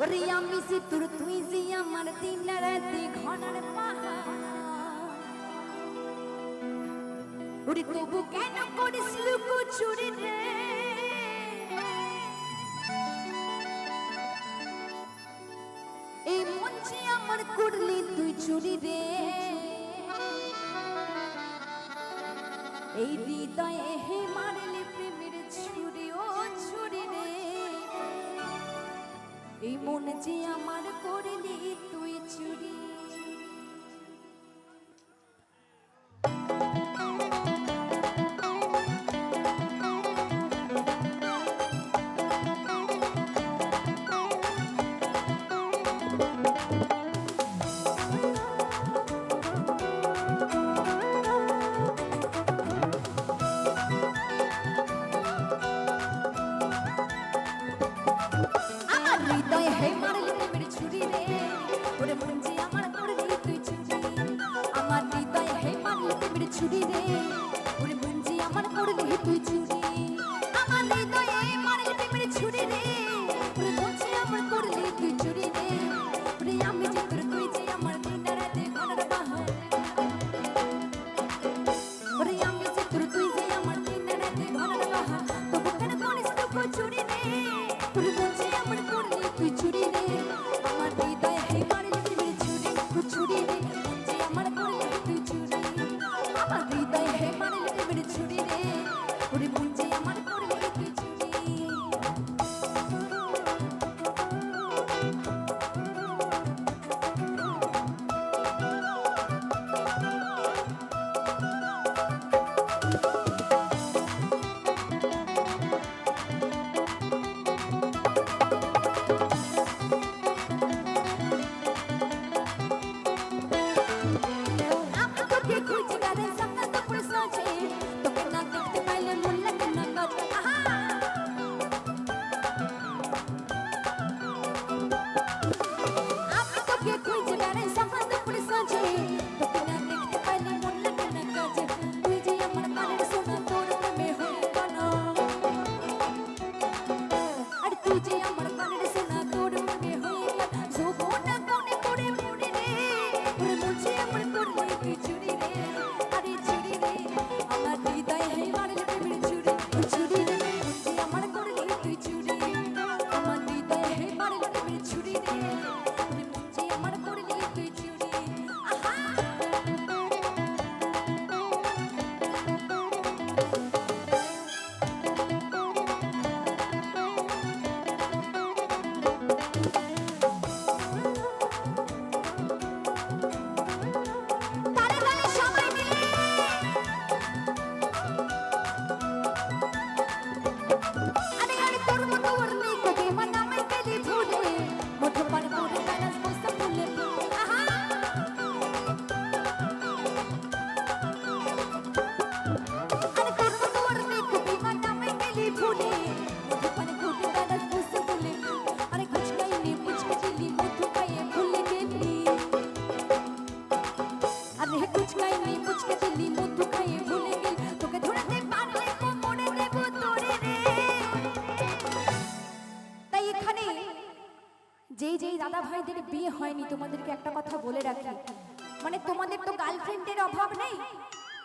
ওরে আমি সে তোর তুই যে আমার দিন রাতে ঘনার ওরে তবু কেন করিস লুকো চুরি রে? এই মঞ্চে আমার করলি তুই চুরি রে। এই হৃদয়ে হে এই মন যে আমার করে করলি রে দাদা ভাইদের বিয়ে হয়নি, তোমাদেরকে একটা কথা বলে রাখি। মানে তোমাদের তো গার্লফ্রেন্ডের অভাব নেই?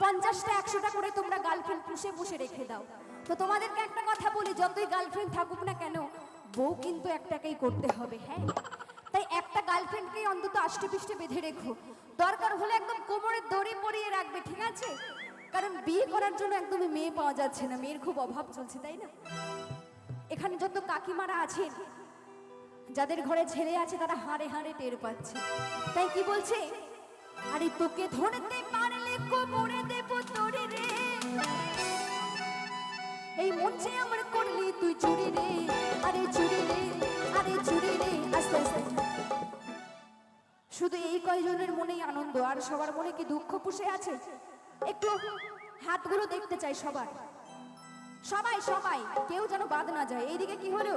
পঞ্চাশটা, একশোটা করে তোমরা গার্লফ্রেন্ড পুষে পুষে রেখে দাও। তো তোমাদেরকে একটা কথা বলি, যতই গার্লফ্রেন্ড থাকুক না কেন, বউ কিন্তু একটাকেই করতে হবে হ্যাঁ? তাই একটা গার্লফ্রেন্ডকেই অন্তত আষ্টে পিষ্টে বেঁধে রেখো। দরকার হলে একদম কোমরের দড়ি পরিয়ে রাখবে, ঠিক আছে? কারণ বিয়ে করার জন্য একদমই মেয়ে পাওয়া যাচ্ছে না, মেয়ের খুব অভাব চলছে, তাই না? এখানে যত কাকিমারা আছেন যাদের ঘরে ছেলে আছে, তারা হাড়ে হাড়ে টের পাচ্ছে। তাই কি বলছে? আরে তোকে ধরতে পারলে কোমরে দেব তোরে রে। এই মঞ্চে আমার করলি তুই চুরি রে। আরে চুরি রে, আরে চুরি রে, আস্তে আস্তে। শুধু এই কয়জনের মনেই আনন্দ, আর সবার মনে কি দুঃখ পুষে আছে? একটু হাতগুলো দেখতে চাই সবার। সবাই সবাই, কেউ যেন বাদ না যায়। এইদিকে কি হলো?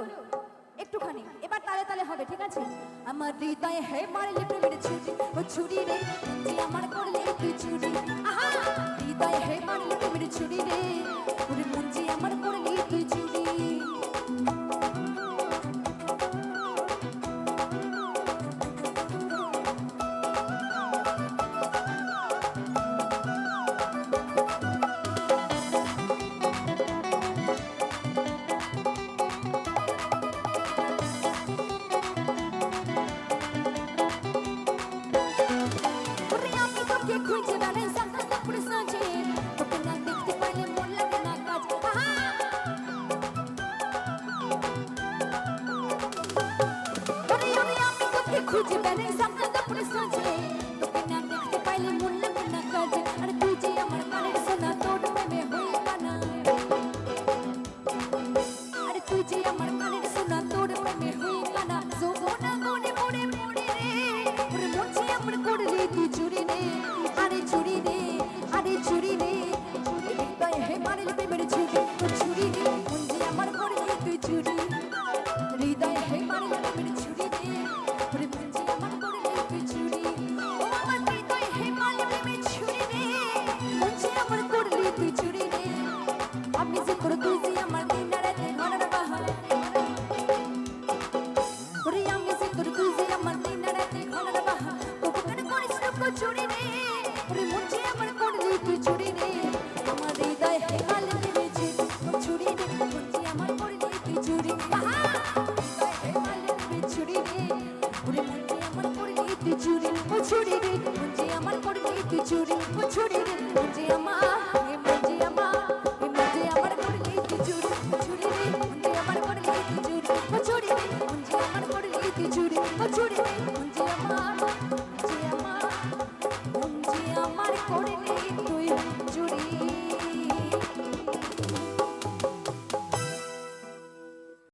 একটুখানি। এবার তালে তালে হবে, ঠিক আছে? আমার হৃদয়ে হে মারলে প্রেমের ছুরি, ও ছুরি রে, তুমি আমার করলে তুই ছুরি? আহা! হৃদয়ে হে মারলে প্রেমের ছুরি রে যে ব্যালেন্স আমার কাপড়ে সাজে তোকে না দেখতে পাইলে মন লাগে না কাজে আরে তুই যে আমার কানের সোনা তোর প্রেমে হয়ে কানা আরে তুই যে আমার কানের সোনা তোর প্রেমে হয়ে কানা যৌবনা মনে মনে মনে রে ওরে মন যে আমার করলি তুই চুরি রে আরে চুরি রে আরে চুরি রে চুরি রে তাই হে মারিল প্রেমের ছুরি করিস লোক চুরি রে ওরে যে আমার করলি তুই চুরি রে আমার হৃদয় হে মারিল প্রেমের ছুরি ও ছুরি রে যে আমার করলি তুই চুরি ছুরি রে ওরে যে আমার করলি তুই চুরি ও চুরি রে যে আমার করলি তুই চুরি ও ছুরি রে যে আমার চুরি ও ছুরি রে যে আমার করলি তুই চুরি